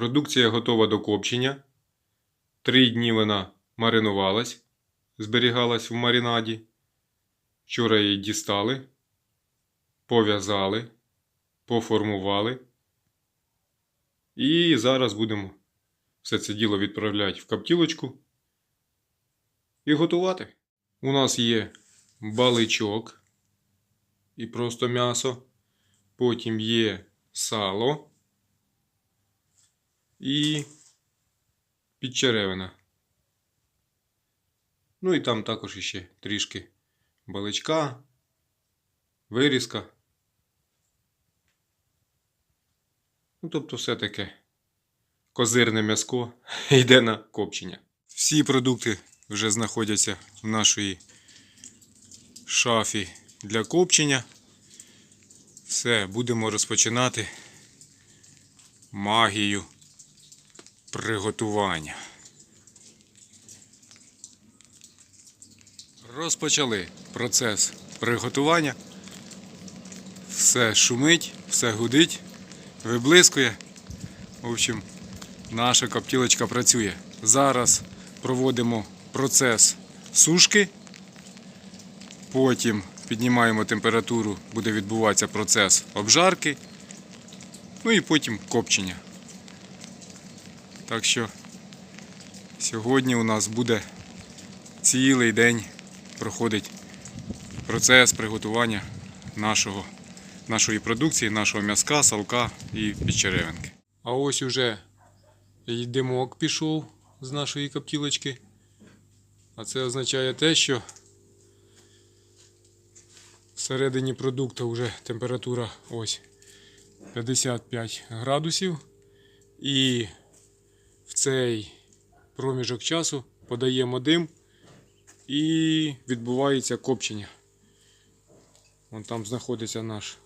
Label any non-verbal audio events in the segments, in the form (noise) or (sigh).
Продукція готова до копчення. Три дні вона маринувалась, зберігалась в маринаді. Вчора її дістали, пов'язали, поформували. І зараз будемо все це діло відправляти в коптілочку і готувати. У нас є баличок і просто м'ясо. Потім є сало і підчеревина. Ну і там також іще трішки баличка, вирізка. Ну, тобто все таке козирне м'яско (laughs) йде на копчення. Всі продукти вже знаходяться в нашій шафі для копчення. Все, будемо розпочинати магію приготування. Розпочали процес приготування. Все шумить, все гудить, виблискує. В общем, наша коптілочка працює. Зараз проводимо процес сушки. Потім піднімаємо температуру, буде відбуватися процес обжарки. Ну і потім копчення. Так що сьогодні у нас буде цілий день проходить процес приготування нашого, нашої продукції, нашого м'язка, салка і підчеревинки. А ось уже і димок пішов з нашої коптілочки. А це означає те, що всередині продукту вже температура ось 55 градусів. І в цей проміжок часу подаємо дим і відбувається копчення. Вон там знаходиться наш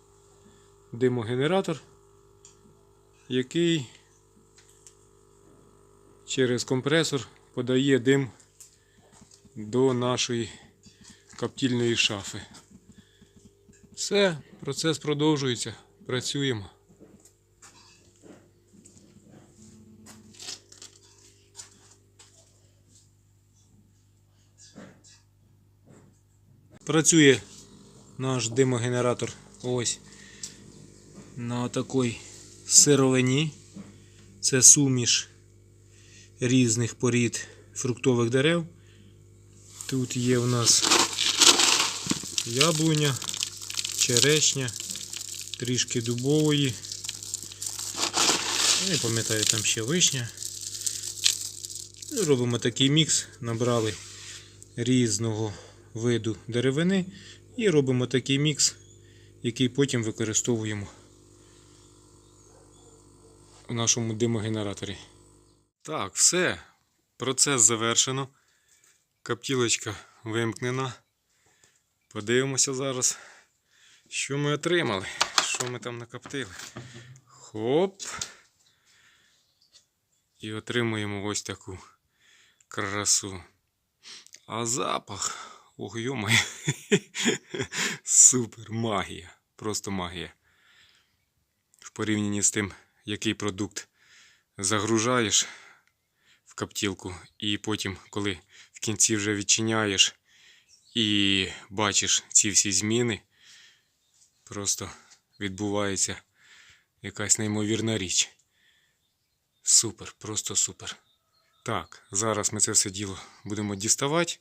димогенератор, який через компресор подає дим до нашої коптільної шафи. Все, процес продовжується. Працюємо. Працює наш димогенератор ось на такій сировині. Це суміш різних порід фруктових дерев. Тут є у нас яблуня, черешня, трішки дубової. Не пам'ятаю, там ще вишня. Робимо такий мікс, набрали різного виду деревини і робимо такий мікс, який потім використовуємо у нашому димогенераторі. Так, все. Процес завершено. Каптілочка вимкнена. Подивимося зараз, що ми отримали. Що ми там накоптили. Хоп. І отримуємо ось таку красу. А запах. Ох, йомай. (laughs) Супер, магія. Просто магія. В порівнянні з тим, який продукт загружаєш в каптілку, і потім, коли в кінці вже відчиняєш і бачиш ці всі зміни, просто відбувається якась неймовірна річ. Супер, просто супер. Так, зараз ми це все діло будемо діставати,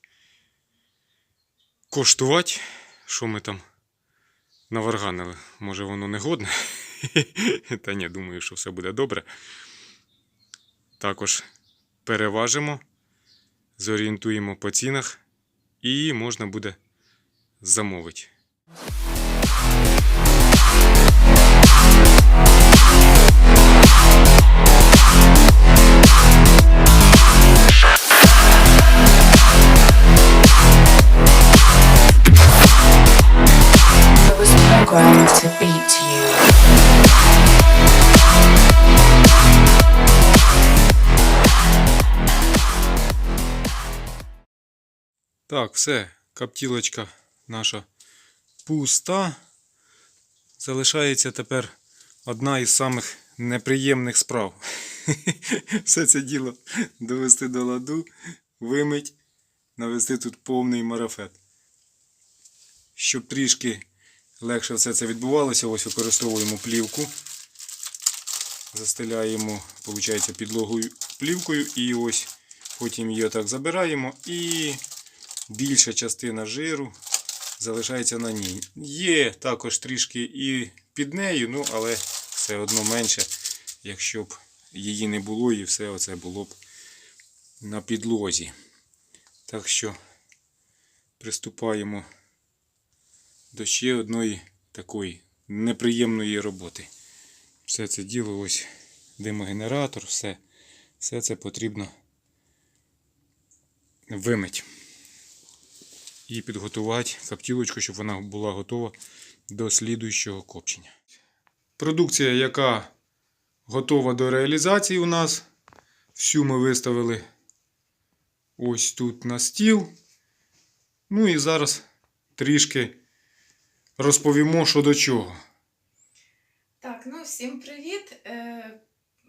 коштувати, що ми там наварганили. Може воно не годне. (laughs) Та ні, думаю, що все буде добре. Також переважимо, зорієнтуємо по цінах і можна буде замовити. Так, все, каптілочка наша пуста. Залишається тепер одна із самих неприємних справ. (laughs) Все це діло довести до ладу, вимить, навести тут повний марафет. Щоб трішки легше все це відбувалося, ось використовуємо плівку. Застеляємо, виходить, підлогою плівкою і ось потім її отак забираємо і більша частина жиру залишається на ній. Є також трішки і під нею, ну але все одно менше, якщо б її не було і все оце було б на підлозі. Так що приступаємо до ще одної такої неприємної роботи. Все це діло, ось димогенератор, все, все це потрібно вимить і підготувати каптілочку, щоб вона була готова до слідуючого копчення. Продукція, яка готова до реалізації у нас. Всю ми виставили ось тут на стіл. Ну і зараз трішки розповімо, що до чого. Так, ну всім привіт. Е,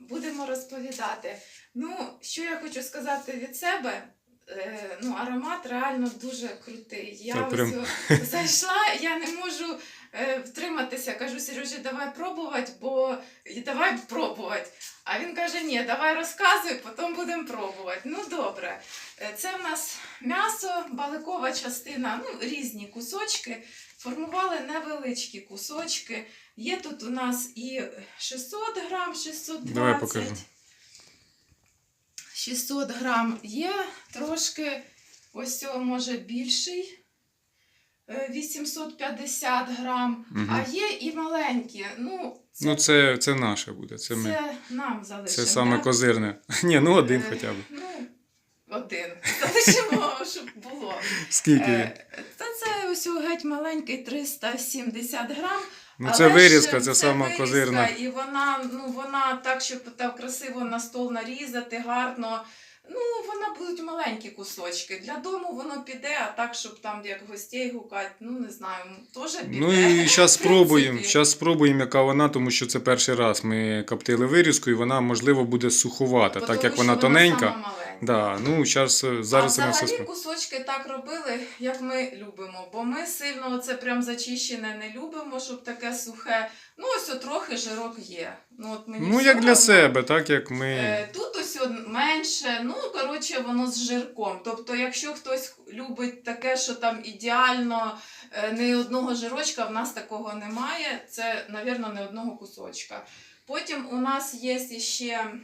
будемо розповідати. Ну, що я хочу сказати від себе. Е, ну, аромат реально дуже крутий. Я Та прям. (laughs) зайшла, я не можу е, втриматися. Кажу, Сережі, давай пробувати, бо і давай пробувати. А він каже: ні, давай розказуй, потім будемо пробувати. Ну, добре. Е, Це в нас м'ясо, баликова частина, ну, різні кусочки. Формували невеличкі кусочки. Є тут у нас і 600 грам, 620. Давай покажу. 600 грам є трошки, ось цього може більший. е, 850 грам, Мгм. а є і маленькі. Ну, це, Ну, це, це наше буде. Це, ми. нам залишимо. це саме да? козирне. (laughs) Ні, ну один Е, хоча б. Ну, один. (laughs) Залишимо, щоб було. Скільки? Е, Та це ось геть маленький 370 грам. Ну, Але це ж вирізка, це сама вирізка, козирна. І вона, ну, вона так, щоб так красиво на стол нарізати, гарно. Ну, вона будуть маленькі кусочки. Для дому воно піде, а так, щоб там як гостей гукати, ну не знаю, теж піде. Ну і зараз спробуємо. Зараз спробуємо, яка вона, тому що це перший раз. Ми коптили вирізку, і вона, можливо, буде суховата, так як вона тоненька. Да, ну зараз зараз а ми все взагалі кусочки так робили, як ми любимо. Бо ми сильно це прям зачищене не любимо, щоб таке сухе. Ну, ось от трохи жирок є. Ну, от мені Ну все як для одно. себе, так як ми. Е, Тут ось от менше, ну коротше, воно з жирком. Тобто, якщо хтось любить таке, що там ідеально е, не одного жирочка, в нас такого немає. Це, напевно, не одного кусочка. Потім у нас є ще е,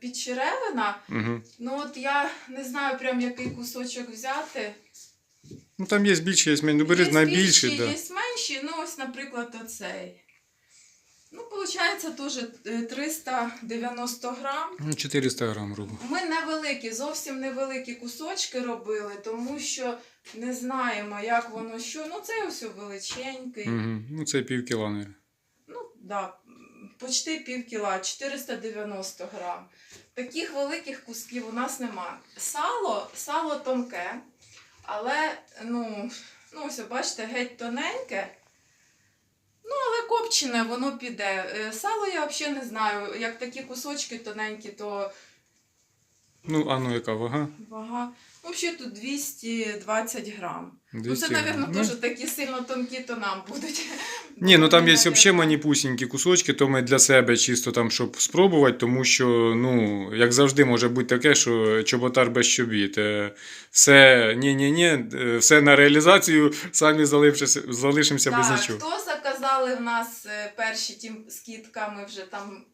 підчеревина. Угу. Ну от я не знаю прям який кусочок взяти. Ну там є більші, є менші. Ну бери є найбільший, більші, да. є менші, ну ось, наприклад, оцей. Ну, виходить, теж е, 390 грам. Ну, 400 грам грубо. Ми невеликі, зовсім невеликі кусочки робили, тому що не знаємо, як воно що. Ну, це ось величенький. Угу. Ну це пів кіла. Ну, да, м, почти пів кіла, 490 грам. Таких великих кусків у нас нема. Сало, сало тонке, але, ну, ну ось бачите, геть тоненьке. Ну, але копчене, воно піде. Е, Сало я взагалі не знаю. Як такі кусочки тоненькі, то Ну, а ну яка вага? Вага. Взагалі тут 220 грам. 200 ну, це, мабуть, Ну, теж такі сильно тонкі, то нам будуть. (laughs) Ні, ну там є взагалі маніпусінькі кусочки, то ми для себе чисто там, щоб спробувати, тому що, ну, як завжди, може бути таке, що чоботар без чобіт. Е, Все, ні-ні-ні, е, все на реалізацію, самі залишимося, без Так, нічого. Хто заказали в нас е, перші ті скидка, ми вже там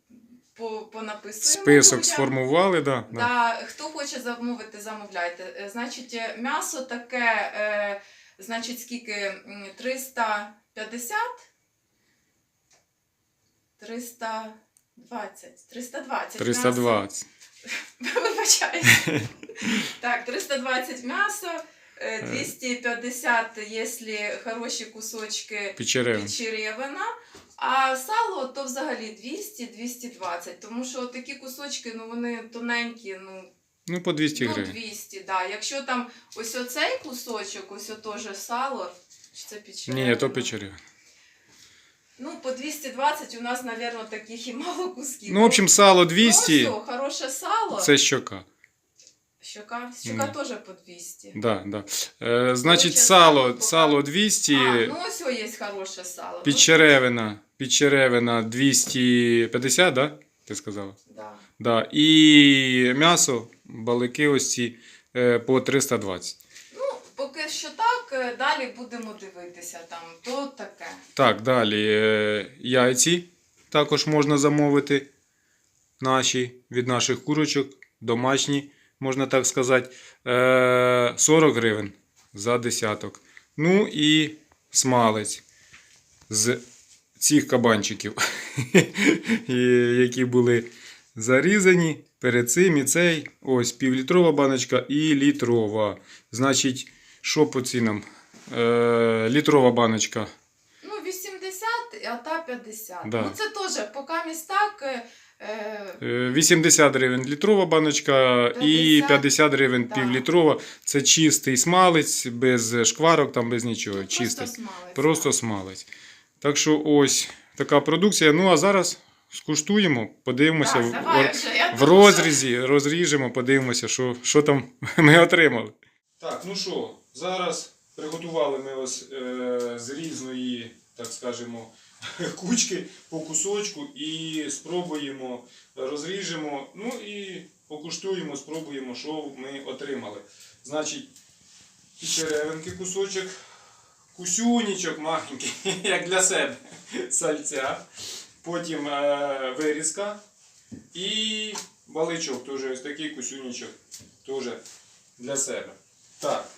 по, понаписуємо. Список сформували, да, да. Да, хто хоче замовити, замовляйте. Е, Значить, е, м'ясо таке, е, значить, скільки? 350? 320. 320. 320. Вибачаюсь. Так, 320 м'ясо, е, 250, якщо хороші кусочки Печеревин. підчеревина, а сало то взагалі 200-220, тому що такі кусочки, ну вони тоненькі, ну, Ну, по 200 ну гривень. 200, да. Якщо там ось оцей кусочок, ось теж сало, чи це підчеревина? Ні, то печеревин. Ну, по 220 у нас, мабуть, таких і мало кусків. Ну, в общем, сало 200 Ну, все, хороше сало. це щока. Щока, щока Ну. теж по 200. Да, да. Е, значить, Короче, сало, сало 200, А, ну ось є хороше сало. підчеревина, підчеревина 250, да? Ти сказала? Да. Да. І м'ясо, балики ось ці е, по 320. Ну, поки що так, е, далі будемо дивитися там, то таке. Так, далі е, яйці також можна замовити. Наші від наших курочок, домашні, можна так сказати. Е, 40 гривень за десяток. Ну і смалець з цих кабанчиків, (laughs) які були зарізані. Перед цим і цей. Ось півлітрова баночка і літрова. Значить, що по цінам? Е, літрова баночка Ну, 80, а та 50. Да. Ну, це теж, поки містак. е, е, Е, 80 гривень літрова баночка і 50, 50 гривень да. півлітрова. Це чистий смалець, без шкварок, там без нічого. чистий. Просто смалець. Просто смалець. Так що ось така продукція. Ну а зараз скуштуємо, подивимося Так, в, давай в- вже, в розрізі, розріжемо, подивимося, що, що там (laughs) ми отримали. Так, ну що, зараз приготували ми ось е, з різної, так скажемо, (laughs) кучки по кусочку і спробуємо, розріжемо, ну і покуштуємо, спробуємо, що ми отримали. Значить, і черевинки кусочок, кусюнічок маленький, (laughs) як для себе, сальця. Потім е, вирізка і баличок, теж ось такий кусюнічок, теж для себе. Так,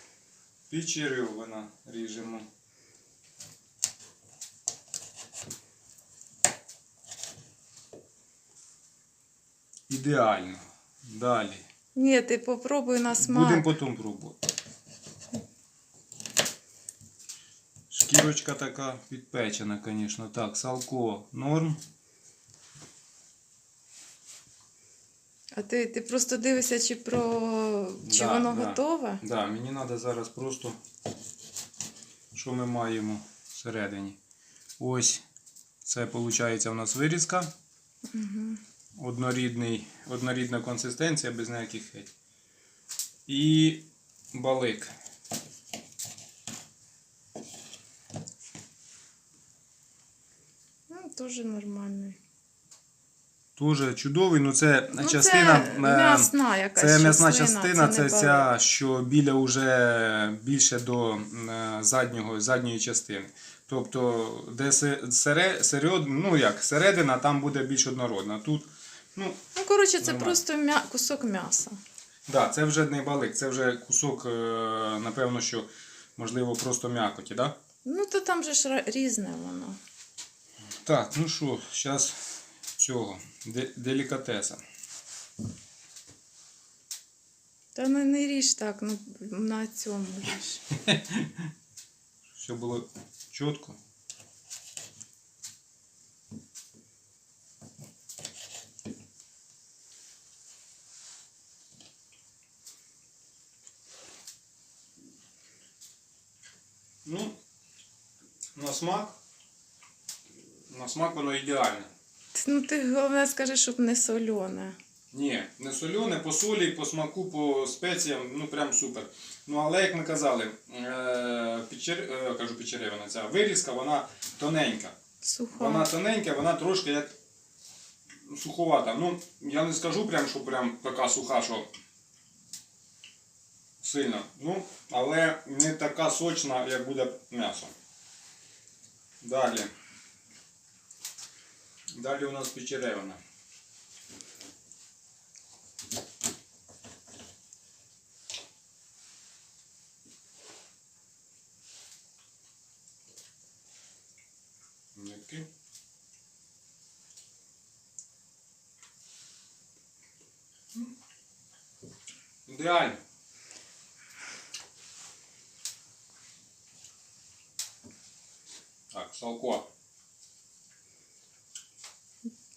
печерювина ріжемо. Ідеально. Далі. Ні, ти попробуй на смак. Будемо потім пробувати. Шкірочка така підпечена, звісно. Так, салко норм. А ти, ти просто дивишся, чи про чи Да, воно да. готове? Да, мені треба зараз просто, що ми маємо всередині. Ось це виходить у нас вирізка. Угу. Однорідний, однорідна консистенція без ніяких хеть. І балик. Теж нормальний. Дуже чудовий, ну це Ну, частина. це м'ясна якась Це м'ясна частина, це, не ця, що біля уже більше до е, заднього, задньої частини. Тобто, де се- сере, серед, ну як, середина там буде більш однородна. Тут, ну, Ну, коротше, це Нормально. просто м'я... кусок м'яса. да, це вже не балик, це вже кусок, е, напевно, що можливо просто м'якоті, да? Ну, то там же ж різне воно. Так, ну що, зараз цього, де, делікатеса. Та не, не ріж так, ну на цьому ріж. (laughs) Все було чітко. Ну, на смак. На смак воно ідеальне. Ну, ти головне скажи, щоб не солене. Ні, не солене, по солі, по смаку, по спеціям, ну прям супер. Ну але як ми казали, е, печер, е, кажу печеревина, ця вирізка, вона тоненька. Суха. Вона тоненька, вона трошки як суховата. Ну, я не скажу прям, що прям така суха, що сильно. Ну, але не така сочна, як буде м'ясо. Далі. Далі у нас печеревина. Нитки. Ідеально. Так, салко.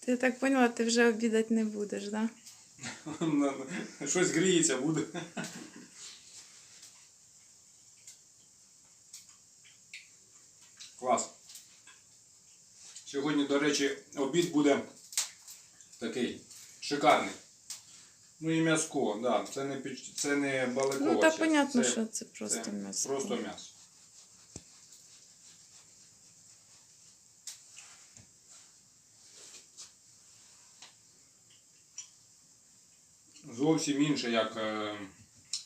Ти так поняла, ти вже обідати не будеш, так? Да? (laughs) Щось гріється буде. Клас. Сьогодні, до речі, обід буде такий шикарний. Ну і м'яско, да. Це не це не баликове. Ну, так понятно, це, що це просто це м'ясо. Просто м'ясо. Зовсім інше, як е,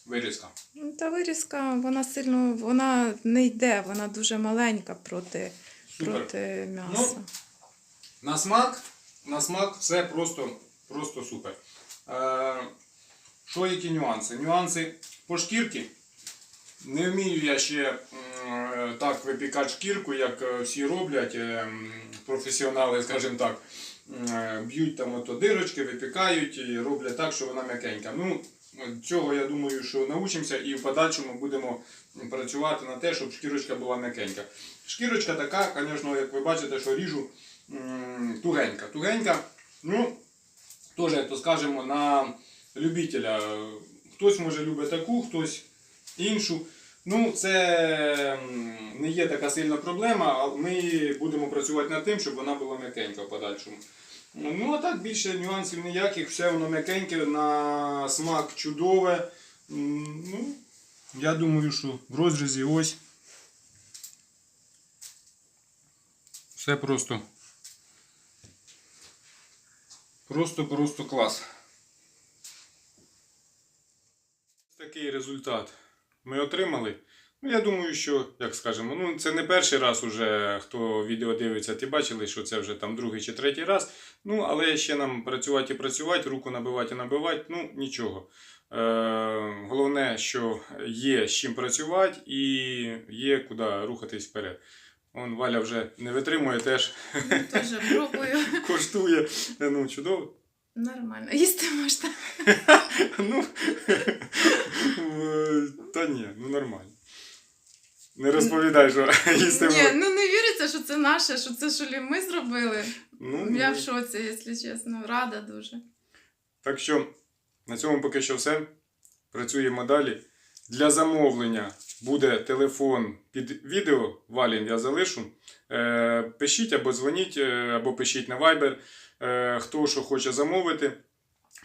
вирізка. Ну, Та вирізка, вона сильно, вона не йде, вона дуже маленька проти, Супер. проти м'яса. На смак, на смак все просто, просто супер. Е, що які нюанси? Нюанси по шкірці. Не вмію я ще м, так випікати шкірку, як е, всі роблять, е, професіонали, скажімо так. Е, Б'ють там ото дирочки, випікають і роблять так, що вона м'якенька. Ну, цього я думаю, що научимося і в подальшому будемо працювати на те, щоб шкірочка була м'якенька. Шкірочка така, звісно, як ви бачите, що ріжу тугенька. Тугенька, ну, теж, то скажемо, на любителя. Хтось може любить таку, хтось іншу. Ну, це не є така сильна проблема, а ми будемо працювати над тим, щоб вона була м'якенька в подальшому. Ну, а так більше нюансів ніяких, все воно м'якеньке, на смак чудове. Ну, я думаю, що в розрізі ось. Все просто. Просто-просто клас. Такий результат ми отримали. Ну, я думаю, що, як скажемо, ну це не перший раз уже, хто відео дивиться, ті бачили, що це вже там другий чи третій раз. Ну, але ще нам працювати і працювати, руку набивати і набивати, ну нічого. Е, головне, що є з чим працювати і є куди рухатись вперед. Он Валя вже не витримує, теж Теж пробую. (laughs) коштує. Ну, чудово. Нормально. Їсти можна. (laughs) Ну, та ні, ну нормально. Не розповідай, що їсти Ні, ну не віриться, що це наше, що це що ми зробили. Ну, Я ну. в шоці, якщо чесно. Рада дуже. Так що на цьому поки що все. Працюємо далі. Для замовлення буде телефон під відео. Валін я залишу. Е, пишіть або дзвоніть, е, або пишіть на Viber. Е, хто що хоче замовити.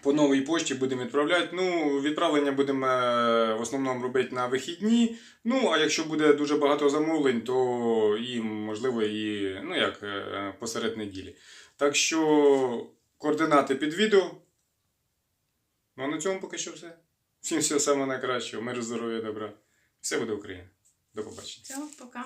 По новій пошті будемо відправляти. Ну, відправлення будемо е, в основному робити на вихідні. Ну, а якщо буде дуже багато замовлень, то і можливо і ну, як, е, посеред неділі. Так що координати під відео. Ну а на цьому поки що все. Всім всього самого найкращого, миру, здоров'я, добра. Все буде Україна. До побачення. Все, пока.